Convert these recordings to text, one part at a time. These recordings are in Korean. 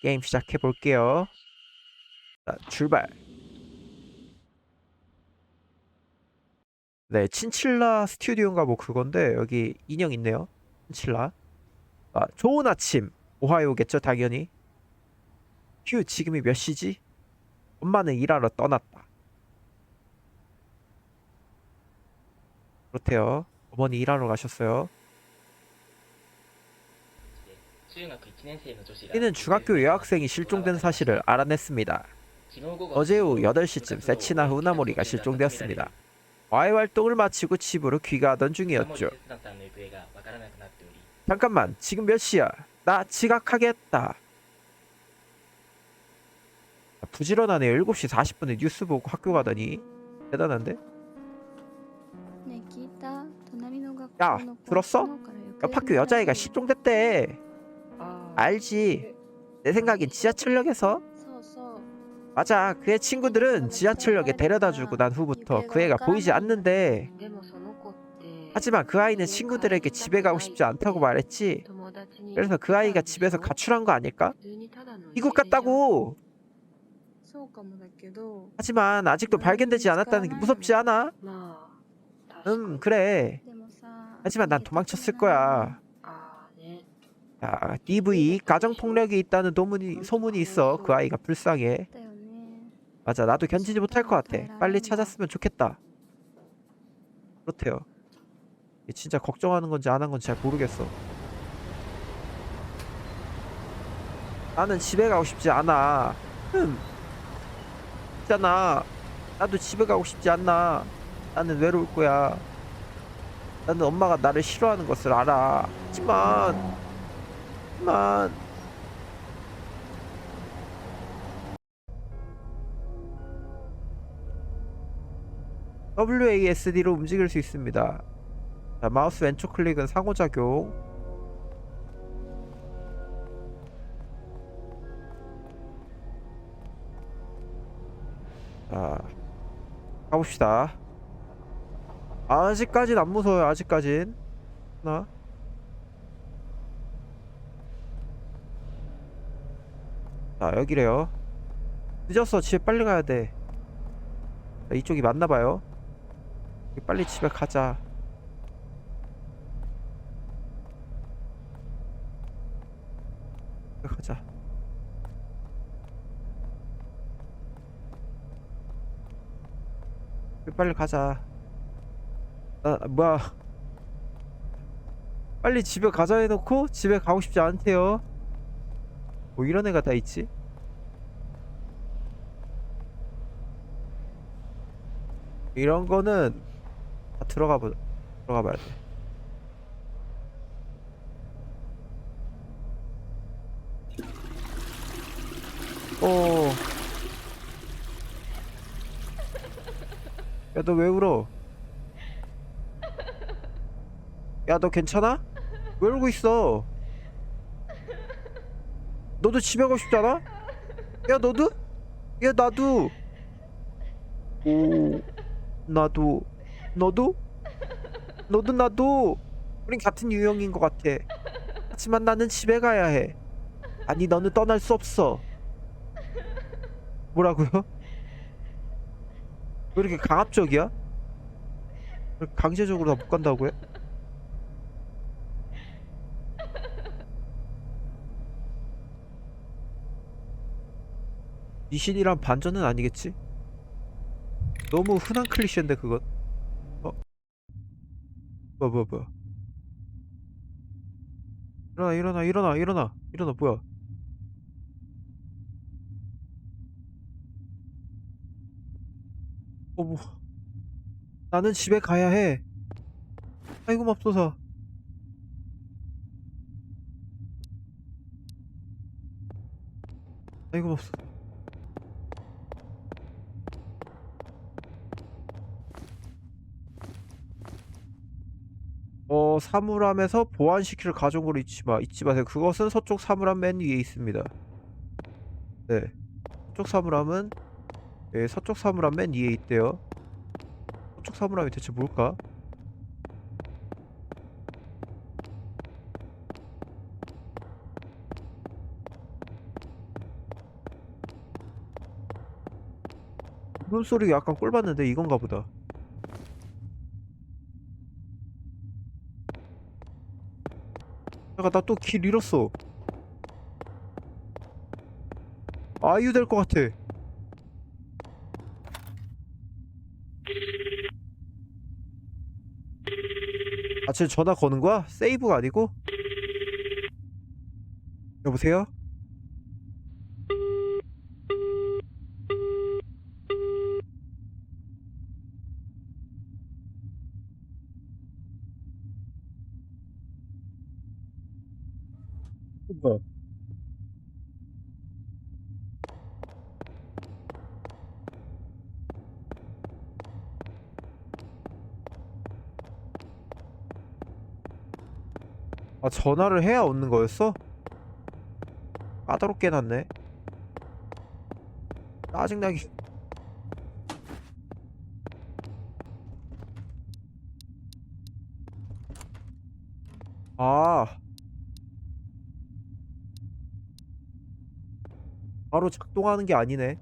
게임 시작해 볼게요. 자, 출발. 네, 친칠라 스튜디오인가 뭐 그건데 여기 인형 있네요. 친칠라. 아, 좋은 아침. 오하이오겠죠, 당연히. 휴, 지금이 몇 시지? 엄마는 일하러 떠났다. 그렇대요. 어머니 일하러 가셨어요. 이는 중학교 여학생이 실종된 사실을 알아냈습니다. 어제 오후 8시쯤 세치나 후나모리가 실종되었습니다. 와이 활동을 마치고 집으로 귀가하던 중이었죠. 잠깐만, 지금 몇 시야? 나 지각하겠다. 아, 부지런하네. 7시 40분에 뉴스 보고 학교 가더니 대단한데? 야, 들었어? 옆 학교 여자애가 실종됐대. 알지. 내 생각엔 지하철역에서 맞아. 그의 친구들은 지하철역에 데려다 주고 난 후부터 그 애가 보이지 않는데 하지만 그 아이는 친구들에게 집에 가고 싶지 않다고 말했지. 그래서 그 아이가 집에서 가출한 거 아닐까? 이것 같다고. 하지만 아직도 발견되지 않았다는 게 무섭지 않아? 음, 그래. 하지만 난 도망쳤을 거야. 아, DV 가정폭력이 있다는 도문이, 소문이 있어 그 아이가 불쌍해. 맞아 나도 견디지 못할 것 같아. 빨리 찾았으면 좋겠다. 그렇대요. 진짜 걱정하는 건지 안 한 건지 잘 모르겠어. 나는 집에 가고 싶지 않아. 흠. 있잖아. 나도 집에 가고 싶지 않나. 나는 외로울 거야. 나는 엄마가 나를 싫어하는 것을 알아. 하지만 하지만, WASD로 움직일 수 있습니다. 자, 마우스 왼쪽 클릭은 상호작용. 자, 가봅시다. 아직까진 안 무서워요. 아직까진. 하나. 자, 여기래요. 늦었어. 집에 빨리 가야 돼. 자, 이쪽이 맞나봐요. 빨리 집에 가자. 가자. 빨리 가자. 아, 뭐야. 빨리 집에 가자 해놓고 집에 가고 싶지 않대요. 뭐 이런 애가 다 있지? 이런 거는 다 들어가 보 들어가 봐야 돼. 어. 야, 너 왜 울어? 야, 너 괜찮아? 왜 울고 있어? 너도 집에 가고 싶잖아? 야, 너도? 야, 나도. 오. 나도 너도 너도 나도 우린 같은 유형인 것 같아 하지만 나는 집에 가야 해 아니 너는 떠날 수 없어 뭐라고요? 왜 이렇게 강압적이야? 강제적으로 다못 간다고 해? 미신이란 반전은 아니겠지? 너무 흔한 클리셰인데 그건? 어? 뭐야 뭐야 뭐야? 일어나 일어나 일어나 일어나. 일어나 뭐야? 어뭐. 나는 집에 가야 해. 아이고 맙소사. 아이고 맙소사 어, 사물함에서 보안시킬 가정으로 잊지 마. 잊지 마세요. 그것은 서쪽 사물함 맨 위에 있습니다. 네. 서쪽 사물함은 네, 서쪽 사물함 맨 위에 있대요. 서쪽 사물함이 대체 뭘까? 물음소리 약간 꼴봤는데 이건가 보다. 잠깐 나 또 길 잃었어 아이유 될 것 같아 아, 쟤 전화 거는 거야? 세이브가 아니고? 여보세요? 뭐야? 아 전화를 해야 얻는 거였어? 까다롭게 해놨네. 짜증나게. 아. 바로 작동하는 게 아니네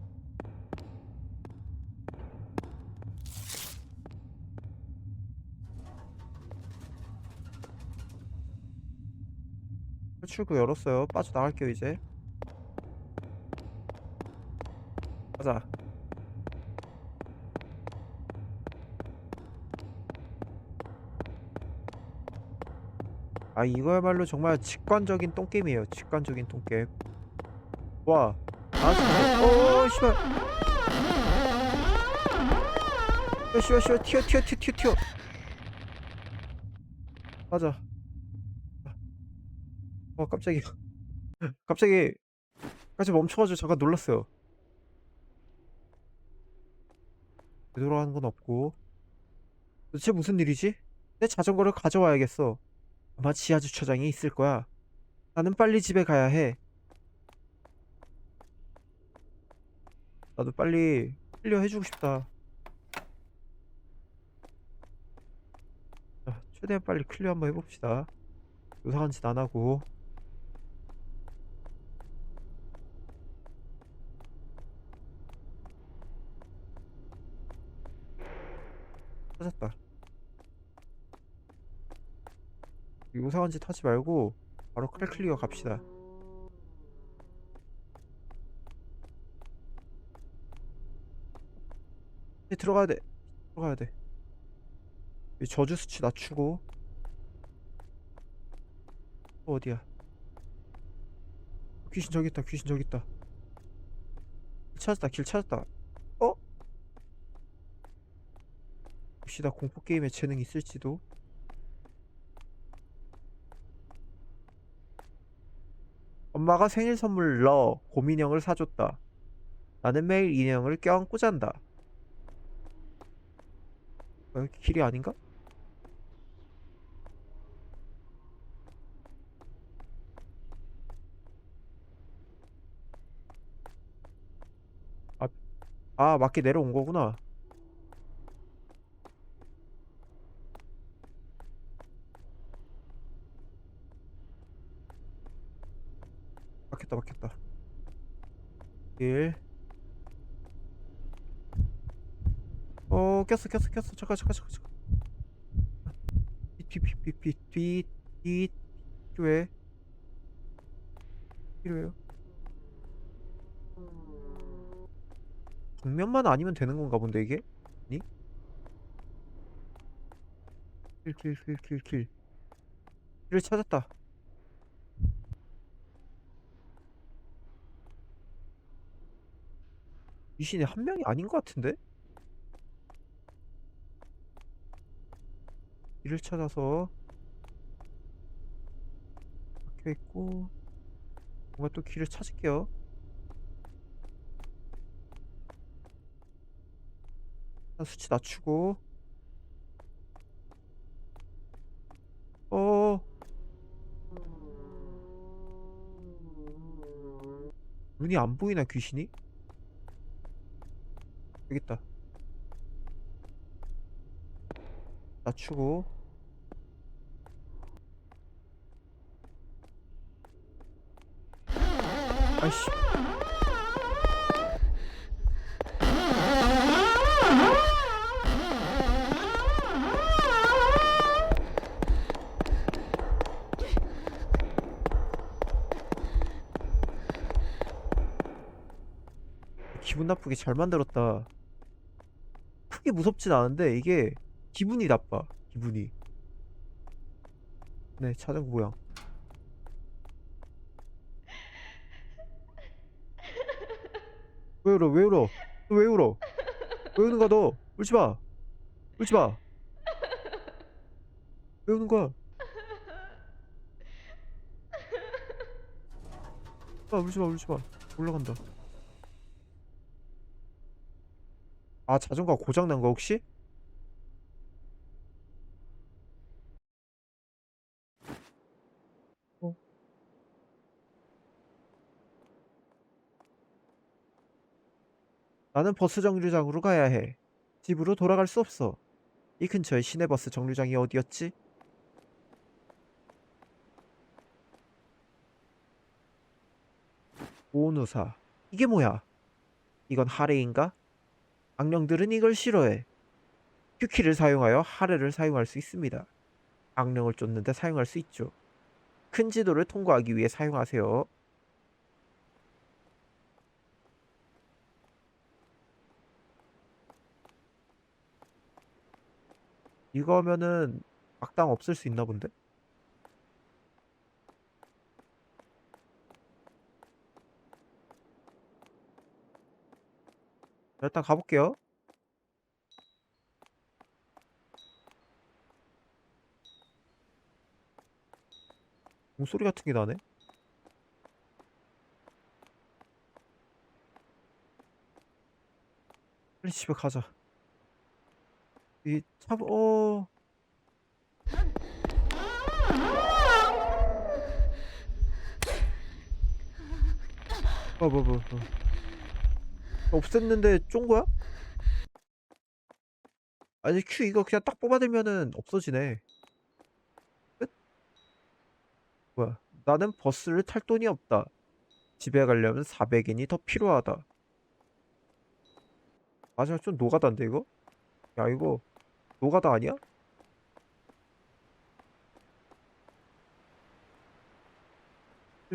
출구 열었어요. 빠져나갈게요, 이제. 가자. 아, 이거야말로 정말 직관적인 똥게임이에요. 직관적인 똥게임. 와. 아, 진짜. 오, 씨발. 야, 씨발, 씨발. 튀어, 튀어, 튀어, 튀어, 튀어. 맞아. 어 깜짝이야 갑자기 까지 멈춰가지고 잠깐 놀랐어요. 되돌아가는 건 없고. 도대체 무슨 일이지? 내 자전거를 가져와야겠어. 아마 지하 주차장에 있을 거야. 나는 빨리 집에 가야 해. 나도 빨리 클리어 해주고 싶다. 자, 최대한 빨리 클리어 한번 해봅시다. 요상한 짓 안 하고 찾았다. 짓 하지 말고 바로 클 클리어 갑시다. 이제 들어가야 돼. 들어가야 돼. 이 저주 수치 낮추고 또 어디야? 귀신 저기 있다. 귀신 저기 있다. 길 찾았다. 길 찾았다. 혹시 나 공포 게임에 재능 있을지도. 엄마가 생일 선물로 곰인형을 사줬다. 나는 매일 인형을 껴안고 잔다. 어, 여기 길이 아닌가? 아, 아 맞게 내려온 거구나. 막혔다 막혔다. 길. 어 꼈어 꼈어 꼈어 잠깐 잠깐 잠깐 잠깐. 뒤 뒤 뒤 뒤 뒤 뒤 왜? 필요해요? 정면만 아니면 되는 건가 본데 이게? 아니? 킬 킬 킬 킬킬 길을 찾았다 귀신이 한 명이 아닌 것 같은데? 길을 찾아서 박혀 있고 뭔가 또 길을 찾을게요. 수치 낮추고 어 눈이 안 보이나 귀신이? 여기 있다. 낮추고. 아이씨. 기분 나쁘게 잘 만들었다. 크게 무섭진 않은데 이게 기분이 나빠. 기분이. 네, 자전거 모양. 왜 울어? 왜 울어? 너왜 울어? 왜 우는 거야 너? 울지 마. 울지 마. 왜 우는 거야? 아, 울지 마, 울지 마. 올라간다. 아, 자전거 고장 난 거 혹시? 어? 나는 버스 정류장으로 가야 해. 집으로 돌아갈 수 없어. 이 근처에 시내버스 정류장이 어디였지? 오누사. 이게 뭐야? 이건 하레인가? 악령들은 이걸 싫어해. 큐키를 사용하여 하레를 사용할 수 있습니다. 악령을 쫓는데 사용할 수 있죠. 큰 지도를 통과하기 위해 사용하세요. 이거면은 악당 없을 수 있나 본데? 일단 가볼게요. 목소리 같은 게 나네. 빨리 집에 가자. 이 차, 어. 어, 뭐, 뭐, 뭐. 없앴는데 쫀 거야? 아니 큐 이거 그냥 딱 뽑아들면은 없어지네 끝? 뭐야 나는 버스를 탈 돈이 없다 집에 가려면 400엔이 더 필요하다 맞아 좀 노가다인데 이거? 야 이거 노가다 아니야?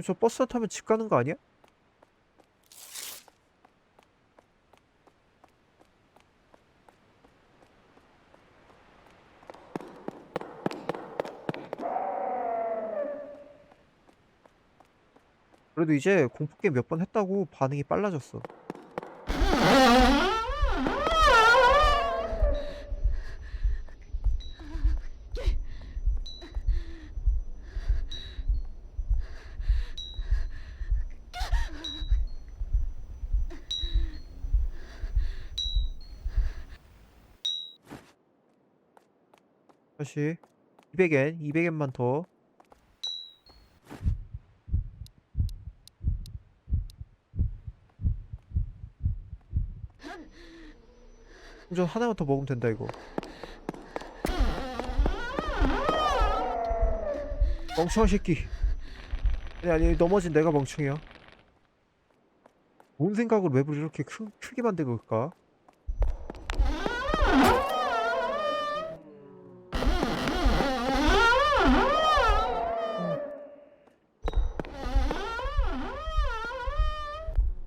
저 버스 타면 집 가는 거 아니야? 그래도 이제 공포게임 몇 번 했다고 반응이 빨라졌어. 다시 200엔, 200엔만 더. 충전 하나만 더 먹으면 된다 이거. 멍청한 새끼. 아니 아니 넘어진 내가 멍청이야. 뭔 생각으로 맵을 이렇게 크, 크게 만든 걸까?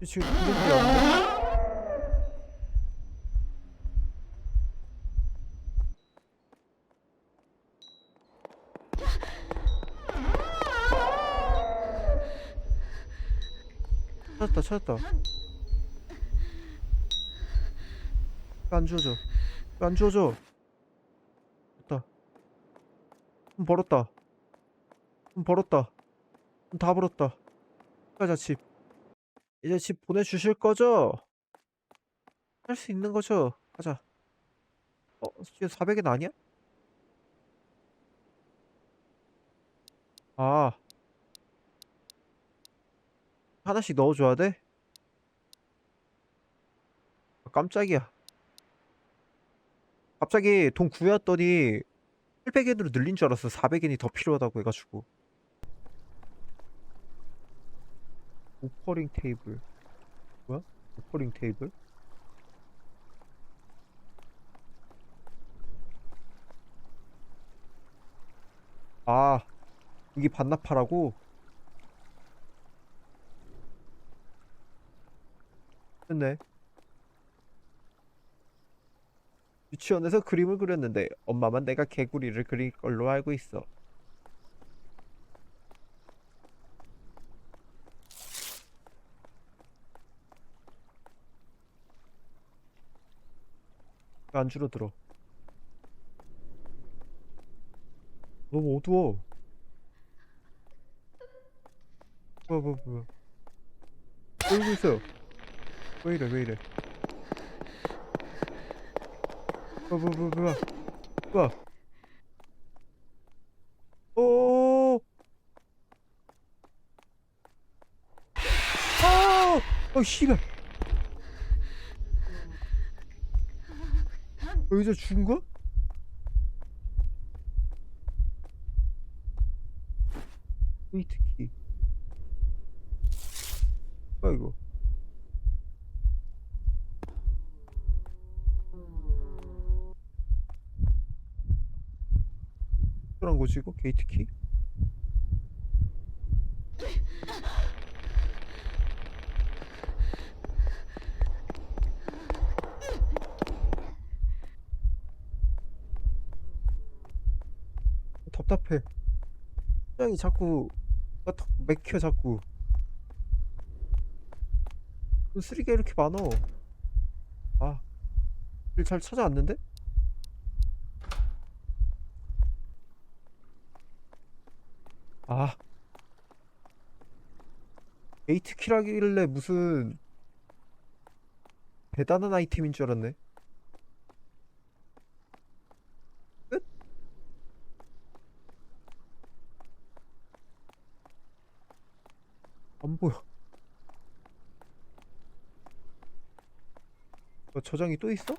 지금 무슨 소리 안 나? 찾았다 안 주워져 왜안 주워져 됐다 돈 벌었다 돈 벌었다 돈 다 벌었다 가자 집 이제 집 보내주실 거죠? 할 수 있는 거죠? 가자 어? 지금 400엔 아니야? 아 하나씩 넣어줘야 돼? 아, 깜짝이야. 갑자기 돈 구해왔더니 800엔으로 늘린 줄 알았어. 400엔이 더 필요하다고 해가지고. 오퍼링 테이블. 뭐야? 오퍼링 테이블? 아, 여기 반납하라고? 됐네. 유치원에서 그림을 그렸는데 엄마만 내가 개구리를 그릴 걸로 알고 있어. 안 줄어들어. 너무 어두워. 뭐야 뭐야 뭐야. 울고 있어요. 왜 이래 왜 이래. 뭐야 뭐야 뭐야 뭐야. 뭐야. 오. 아! 어 씨발. 여기서 죽은 거야? 웨이트키 뭐야 이거 뭐란 거지 이거? 게이트 키? 답답해 심장이 자꾸 아, 턱 맥혀 자꾸 그 쓰리개 이렇게 많어 아, 길잘 찾아왔는데? 아, 에이트 킬하길래 무슨 대단한 아이템인 줄 알았네. 끝? 안 보여. 어, 저장이 또 있어?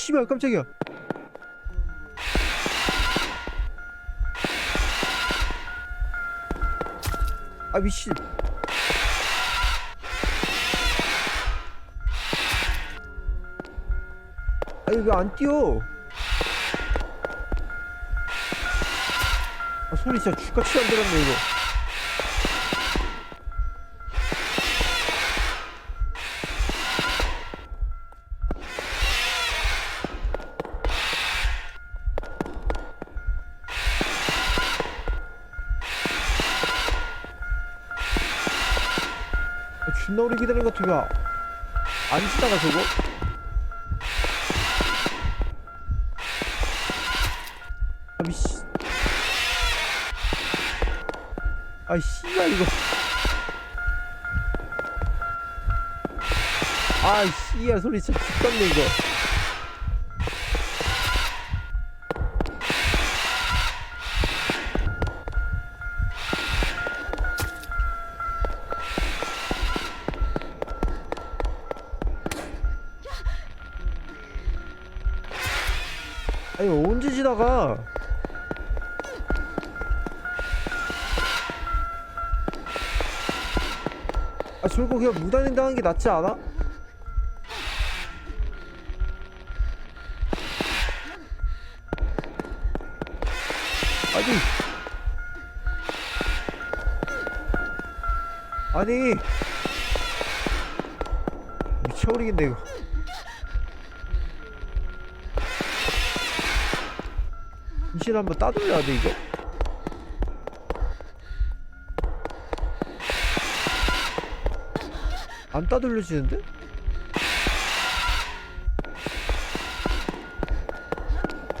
씨발 깜짝이야. 아 미친. 아니 왜 안 뛰어? 아 소리 진짜 죽같이 안 들었네 이거. 존나 오래 기다린 것 같아 안 지다가 저거? 아 미씨. 아 씨발 이거. 아 씨야 소리 진짜 죽겠네 이거 그냥 무단횡 당한 게 낫지 않아? 아니. 아니. 미쳐버리겠네 이거. 임신 한번 따돌려야 돼 이거 안 따돌려지는데?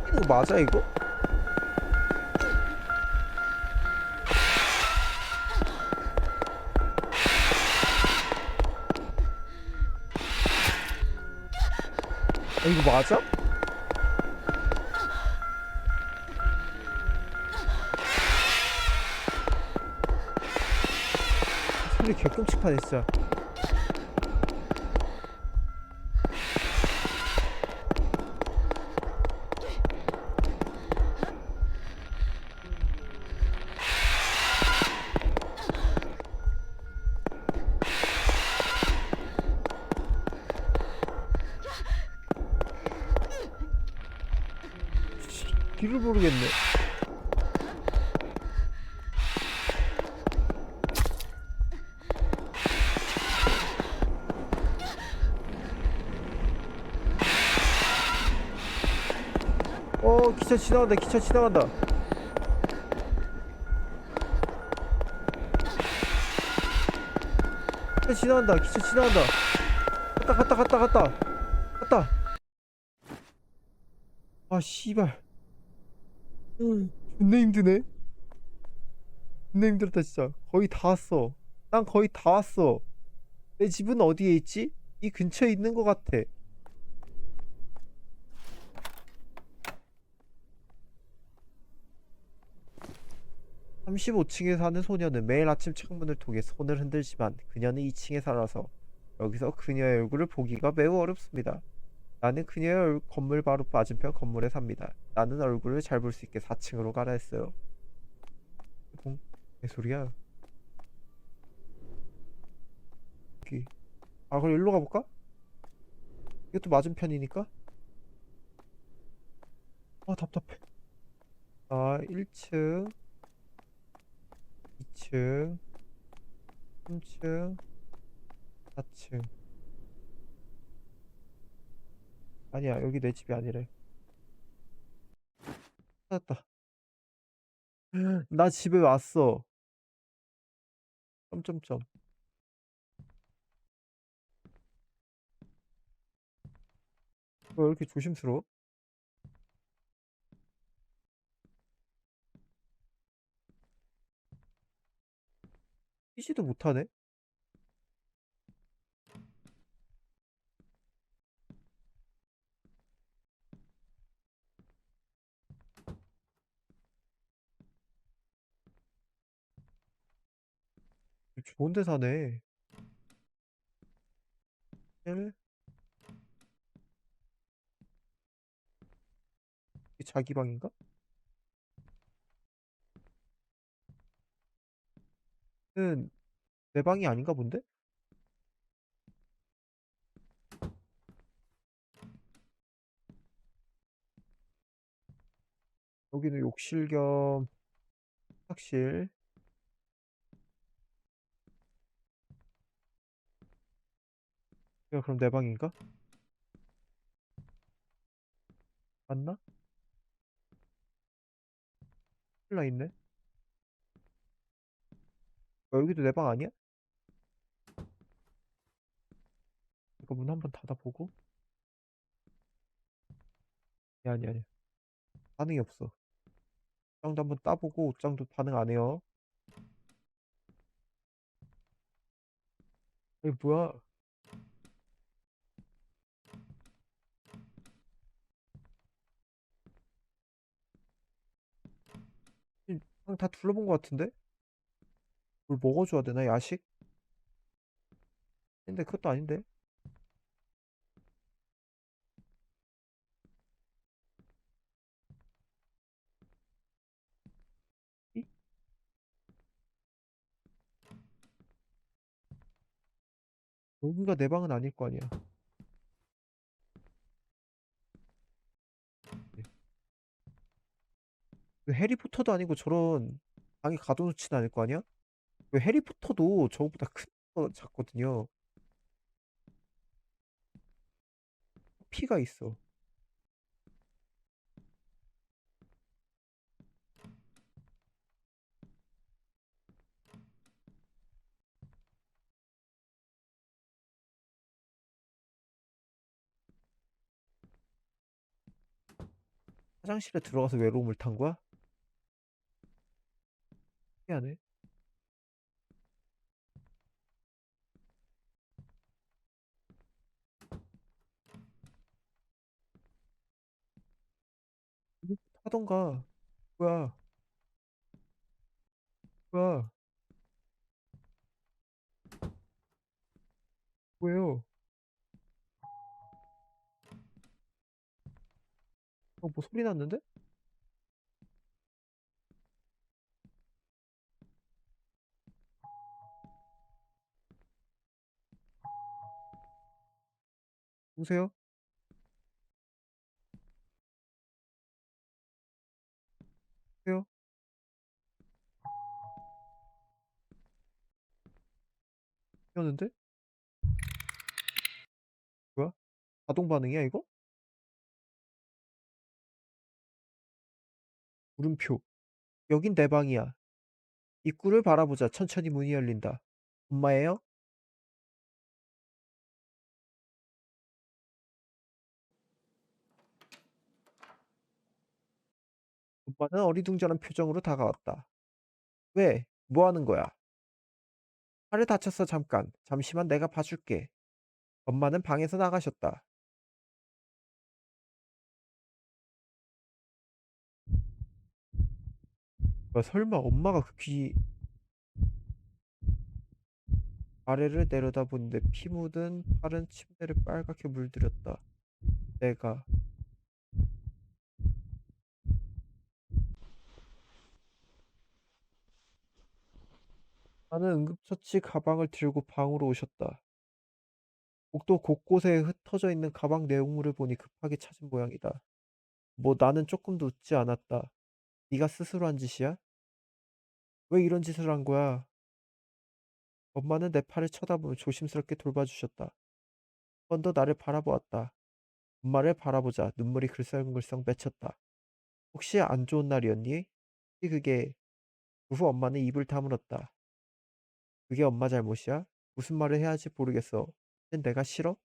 이거 맞아 이거? 아, 이거 맞아? 소리 개끔찍하네 진짜 지나간다 기차 지나간다. 기차 지나간다 기차 지나간다. 갔다 갔다 갔다 갔다. 갔다. 아 씨발. 음 존나 힘드네. 존나 힘들었다 진짜. 거의 다 왔어. 난 거의 다 왔어. 내 집은 어디에 있지? 이 근처에 있는 것 같아 35층에 사는 소녀는 매일 아침 창문을 통해 손을 흔들지만 그녀는 2층에 살아서 여기서 그녀의 얼굴을 보기가 매우 어렵습니다. 나는 그녀의 얼- 건물 바로 맞은편 건물에 삽니다. 나는 얼굴을 잘 볼 수 있게 4층으로 가라 했어요. 뭔 개소리야? 여기. 아 그럼 일로 가볼까? 이것도 맞은편이니까? 아 답답해. 아 1층 2층, 3층, 4층. 아니야, 여기 내 집이 아니래. 찾았다. 나 집에 왔어. 점점점. 왜 이렇게 조심스러워? 뛰지도 못하네? 좋은 데 사네. 1 이게 자기 방인가? 는내 방이 아닌가 본데? 여기는 욕실 겸 식탁실. 야, 그럼 내 방인가? 맞나? 나 있네. 어, 여기도 내 방 아니야? 이거 문 한번 닫아보고. 아니, 아니, 아니. 반응이 없어. 옷장도 한번 따보고 옷장도 반응 안 해요. 이게 뭐야? 방다 둘러본 것 같은데? 뭘 먹어줘야 되나? 야식? 근데 그것도 아닌데? 이? 여기가 내 방은 아닐 거 아니야. 왜 해리포터도 아니고 저런 방에 가둬놓진 않을 거 아니야? 왜 해리포터도 저거보다 큰 거 작거든요. 피가 있어. 화장실에 들어가서 외로움을 탄 거야? 신기하네. 하던가. 뭐야? 뭐야? 뭐예요? 어, 뭐 소리 났는데? 누구세요? 켰는데? 뭐야? 자동 반응이야 이거? 물음표. 여긴 내 방이야. 입구를 바라보자. 천천히 문이 열린다. 엄마예요? 엄마는 어리둥절한 표정으로 다가왔다. 왜? 뭐 하는 거야? 팔을 다쳤어, 잠깐. 잠시만 내가 봐줄게. 엄마는 방에서 나가셨다. 야, 설마 엄마가 그 귀 아래를 내려다보는데 피 묻은 팔은 침대를 빨갛게 물들였다. 내가 나는 응급처치 가방을 들고 방으로 오셨다. 복도 곳곳에 흩어져 있는 가방 내용물을 보니 급하게 찾은 모양이다. 뭐 나는 조금도 웃지 않았다. 네가 스스로 한 짓이야? 왜 이런 짓을 한 거야? 엄마는 내 팔을 쳐다보며 조심스럽게 돌봐주셨다. 한 번 더 나를 바라보았다. 엄마를 바라보자 눈물이 글썽글썽 맺혔다. 혹시 안 좋은 날이었니? 혹시 그게 그후 엄마는 입을 다물었다. 그게 엄마 잘못이야? 무슨 말을 해야 할지 모르겠어. 이젠 내가 싫어?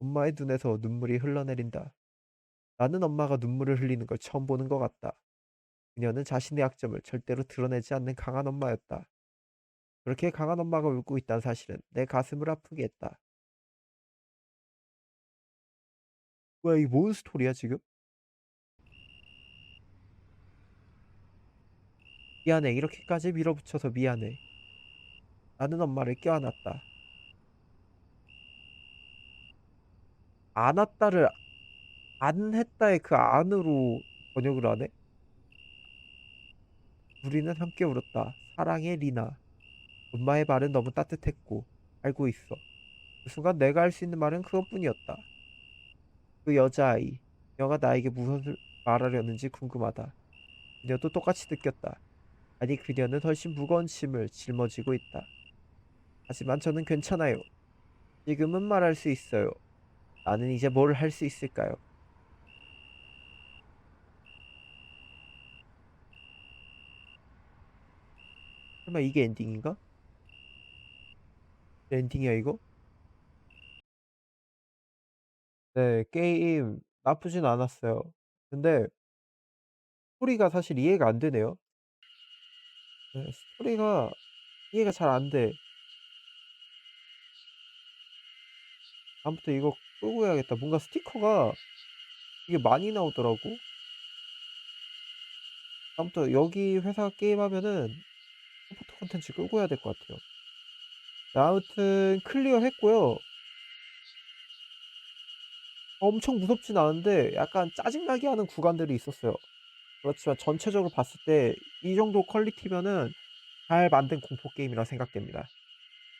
엄마의 눈에서 눈물이 흘러내린다. 나는 엄마가 눈물을 흘리는 걸 처음 보는 것 같다. 그녀는 자신의 약점을 절대로 드러내지 않는 강한 엄마였다. 그렇게 강한 엄마가 울고 있다는 사실은 내 가슴을 아프게 했다. 뭐야, 이게 뭔 스토리야, 지금? 미안해. 이렇게까지 밀어붙여서 미안해. 나는 엄마를 껴안았다. 안았다를 안 했다의 그 안으로 번역을 하네? 우리는 함께 울었다. 사랑해, 리나. 엄마의 말은 너무 따뜻했고, 알고 있어. 그 순간 내가 할 수 있는 말은 그것뿐이었다. 그 여자아이, 그녀가 나에게 무엇을 말하려는지 궁금하다. 그녀도 똑같이 느꼈다. 아니, 그녀는 훨씬 무거운 짐을 짊어지고 있다. 하지만 저는 괜찮아요. 지금은 말할 수 있어요. 나는 이제 뭘 할 수 있을까요? 설마 이게 엔딩인가? 엔딩이야 이거? 네, 게임 나쁘진 않았어요. 근데 스토리가 사실 이해가 안 되네요. 네, 스토리가 이해가 잘 안 돼. 다음부터 이거 끄고 해야겠다. 뭔가 스티커가 이게 많이 나오더라고. 다음부터 여기 회사 게임 하면은 서포트 콘텐츠 끄고 해야 될 것 같아요. 네, 아무튼 클리어 했고요. 엄청 무섭진 않은데 약간 짜증나게 하는 구간들이 있었어요. 그렇지만 전체적으로 봤을 때 이 정도 퀄리티면은 잘 만든 공포 게임이라 생각됩니다.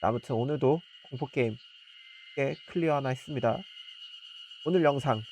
아무튼 오늘도 공포 게임 꽤 클리어 하나 했습니다. 오늘 영상